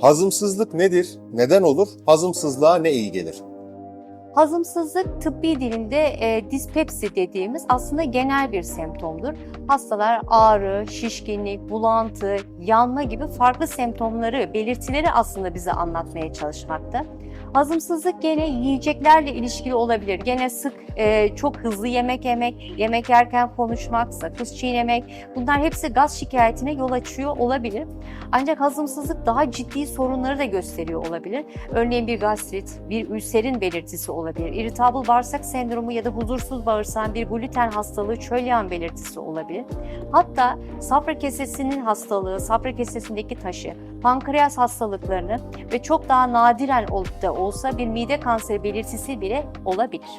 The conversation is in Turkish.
Hazımsızlık nedir? Neden olur? Hazımsızlığa ne iyi gelir? Hazımsızlık tıbbi dilinde e, dispepsi dediğimiz aslında genel bir semptomdur. Hastalar ağrı, şişkinlik, bulantı, yanma gibi farklı semptomları, belirtileri aslında bize anlatmaya çalışmakta. Hazımsızlık gene yiyeceklerle ilişkili olabilir. Gene sık e, çok hızlı yemek yemek, yemek yerken konuşmak, sakız çiğnemek bunlar hepsi gaz şikayetine yol açıyor olabilir. Ancak hazımsızlık daha ciddi sorunları da gösteriyor olabilir. Örneğin bir gastrit, bir ülserin belirtisi olabilir. İrritable bağırsak sendromu ya da huzursuz bağırsağın bir gluten hastalığı, çölyan belirtisi olabilir. Hatta safra kesesinin hastalığı, safra kesesindeki taşı, pankreas hastalıklarını ve çok daha nadiren olup da olsa bir mide kanseri belirtisi bile olabilir.